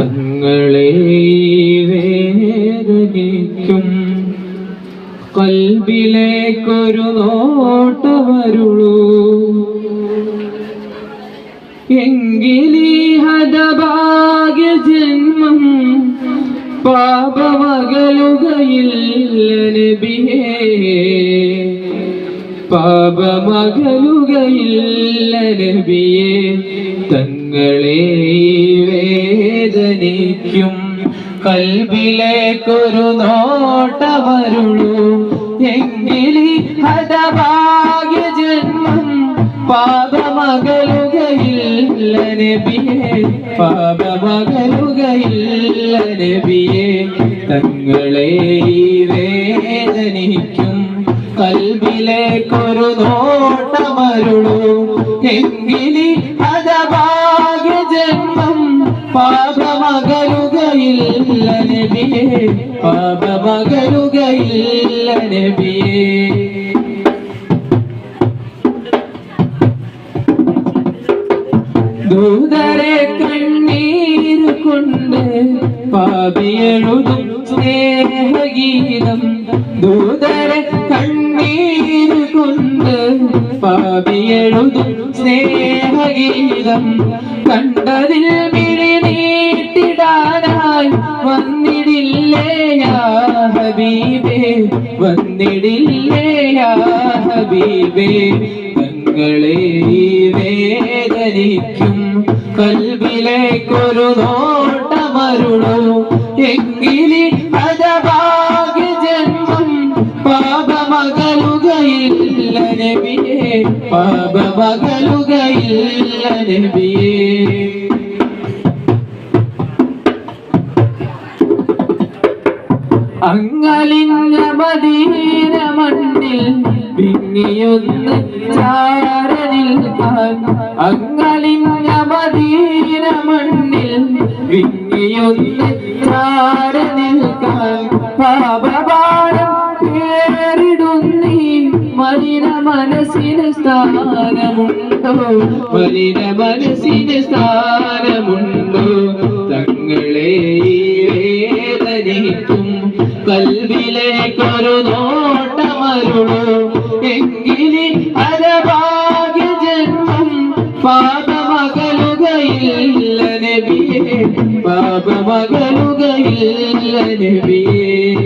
തങ്ങളെ വേദനിക്കും. കൽബിലേക്കൊരു നോട്ടമരുളൂ. എങ്കിലീ ഹതഭാഗ്യ ജന്മം പാപമകലുകയില്ല പാപമകലുകയില്ല തങ്ങളെ കൽബിലേക്കൊരു നോട്ടമരുളൂ. എങ്കിലി ഹതഭാഗ്യ ജന്മം പാപമകലുകയില്ല പാപമകലുകയില്ല തങ്ങളെ വേദനിക്കും. കൽബിലേക്കൊരു നോട്ടമരുളൂ. എങ്കിലി പാപമകലുകയില്ല നബിയെ പാപമകലുകയില്ല നബിയെ ദൂതരെ കണ്ണീര് കൊണ്ട് പാപിയെഴുതും സ്നേഹഗീതം. ദൂതരെ കണ്ണീർ പാപിയെഴുതും സ്നേഹഗീതം കണ്ടതിൽ മിഴി നീട്ടിടാനായി വന്നിടില്ലേ യാ ഹബീബേ? വന്നിടില്ലേ യാ ഹബീബേ? തങ്ങളെ വേദനിക്കും കൽവിലേക്കൊരു നോട്ടമരുളൂ. എങ്കിലി അജഭാഗ്യ നബിയേ പാപമകലുകയില്ല നബിയേ. അങ്ങലിഞ്ഞ മദീന മണ്ണിൽ പിന്നിയൊന്ന് ചാരനിൽ അങ്ങലിഞ്ഞ മദീന മണ്ണിൽ പിന്നിയൊന്ന് ചാരനിൽ പാപഭാരം പേരിടുന്നീ മലിന മനസ്സിന് സ്ഥാനമുണ്ടോ? മലിന മനസ്സിന് സ്ഥാനമുണ്ടോ? തങ്ങളെ വേദനിക്കും. കൽവിലേക്കൊരു നോട്ടമരുളോ. എങ്കിലി അരഭാഗ്യ ജന്മം പാപമകലുകയില്ല നബിയേ. പാപമകലുകയില്ല നബിയേ.